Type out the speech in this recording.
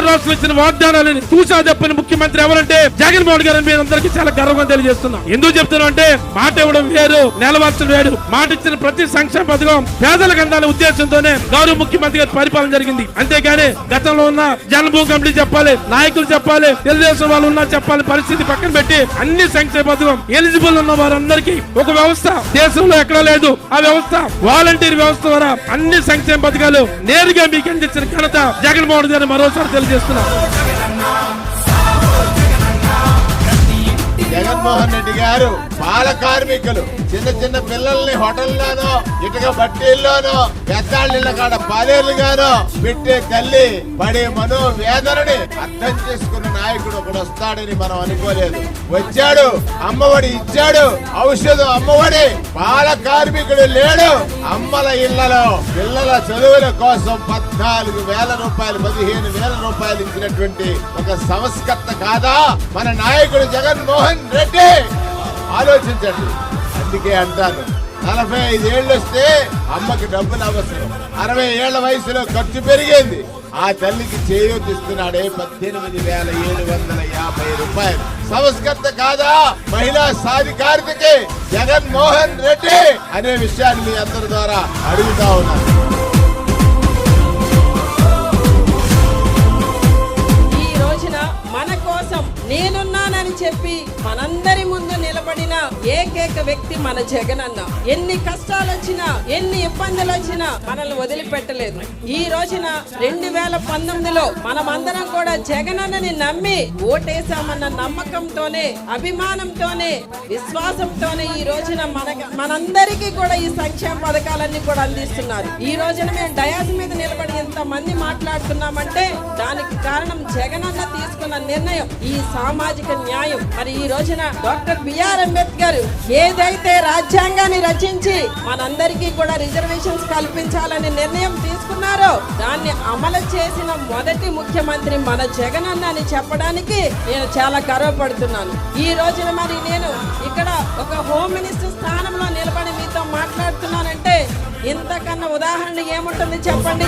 ఆంధ్ర రాష్ట్రం ఇచ్చిన వాగ్దానాలని చూసా చెప్పిన ముఖ్యమంత్రి ఎవరంటే జగన్మోహన్ గారు మీరు అందరికీ చాలా గర్వంగా తెలియజేస్తున్నాం. ఎందుకు చెప్తున్నా అంటే మాట ఇవ్వడం వేరు నెలవార్చడం వేరు. మాట ఇచ్చిన ప్రతి సంక్షేమ పథకం పేదలకు అందాలనే ఉద్దేశంతోనే గౌరవ ముఖ్యమంత్రి గారి పరిపాలన జరిగింది. అంతేగాని గతంలో ఉన్న జనభూ కమిటీ చెప్పాలి నాయకులు చెప్పాలి తెలుగుదేశం వాళ్ళు ఉన్నా చెప్పాలి పరిస్థితి పక్కన పెట్టి అన్ని సంక్షేమ పథకం ఎలిజిబుల్ ఉన్న వారందరికీ ఒక వ్యవస్థ. దేశంలో ఎక్కడా లేదు. ఆ వ్యవస్థ వాలంటీర్ వ్యవస్థ ద్వారా అన్ని సంక్షేమ పథకాలు నేరుగా మీకు అందించిన ఘనత జగన్మోహన్ గారిని మరోసారి తెలుసు చేస్తున్నాం. జగన్మోహన్ రెడ్డి గారు బాల కార్మికులు చిన్న చిన్న పిల్లల్ని హోటల్లోనో ఇటుక బట్టీల్లోనో పెద్దాళ్ళ కాడ పాలేర్లుగానో పెట్టే తల్లి పడే మనోవేదనని అర్థం చేసుకున్న నాయకుడు ఒకడు వస్తాడని మనం అనుకోలేదు. వచ్చాడు అమ్మఒడి ఇచ్చాడు ఔషధం అమ్మఒడి బాల కార్మికుడు లేడు. అమ్మల ఇళ్ళలో పిల్లల చదువుల కోసం పద్నాలుగు వేల రూపాయలు పదిహేను వేల రూపాయలు ఇచ్చినటువంటి ఒక సంస్కర్త కాదా? మన నాయకుడు జగన్మోహన్ రెడ్డి. ఆలోచించండి. అందుకే అంటాను. నలభై ఐదేళ్ళు వస్తే అమ్మకి డబ్బులు అవసరం. అరవై ఏళ్ళ వయసులో ఖర్చు పెరిగింది. ఆ తల్లికి చేయూతిస్తున్నాడే పద్దెనిమిది వేల ఏడు వందల యాభై రూపాయలు. సంస్కర్త కాదా? మహిళా సాధికారితకి జగన్మోహన్ రెడ్డి అనే విషయాన్ని మీ అందరి ద్వారా అడుగుతా ఉన్నాను. అని చెప్పి మనందరి ముందు నిలబడిన ఏకైక వ్యక్తి మన జగన్ అన్న. ఎన్ని కష్టాలు వచ్చినా ఎన్ని ఇబ్బందులు వచ్చినా మనల్ని వదిలిపెట్టలేదు. ఈ రోజున రెండు వేల పంతొమ్మిదిలో మనమందరం కూడా జగన్ అన్నని నమ్మి ఓటేశామన్న నమ్మకంతోనే అభిమానంతోనే విశ్వాసంతోనే ఈ రోజున మన మనందరికీ కూడా ఈ సంక్షేమ పథకాలన్నీ కూడా అందిస్తున్నారు. ఈ రోజున మేము డయాస్ మీద నిలబడి ఇంత మంది మాట్లాడుతున్నామంటే దానికి కారణం జగనన్న తీసుకున్న నిర్ణయం ఈ సామాజిక న్యాయం. మరి ఈ రోజున డాక్టర్ బిఆర్ అంబేద్కర్ ఏదైతే రాజ్యాంగాన్ని రచించి మనందరికీ కూడా రిజర్వేషన్స్ కల్పించాలని నిర్ణయం తీసుకున్నారో దాన్ని అమలు చేసిన మొదటి ముఖ్యమంత్రి మన జగన్ అని చెప్పడానికి నేను చాలా గర్వపడుతున్నాను. ఈ రోజున మరి నేను ఇక్కడ ఒక హోమ్ మినిస్టర్ స్థానంలో నిలబడి మీతో మాట్లాడుతున్నానంటే ఇంతకన్నా ఉదాహరణ ఏముంటుంది చెప్పండి?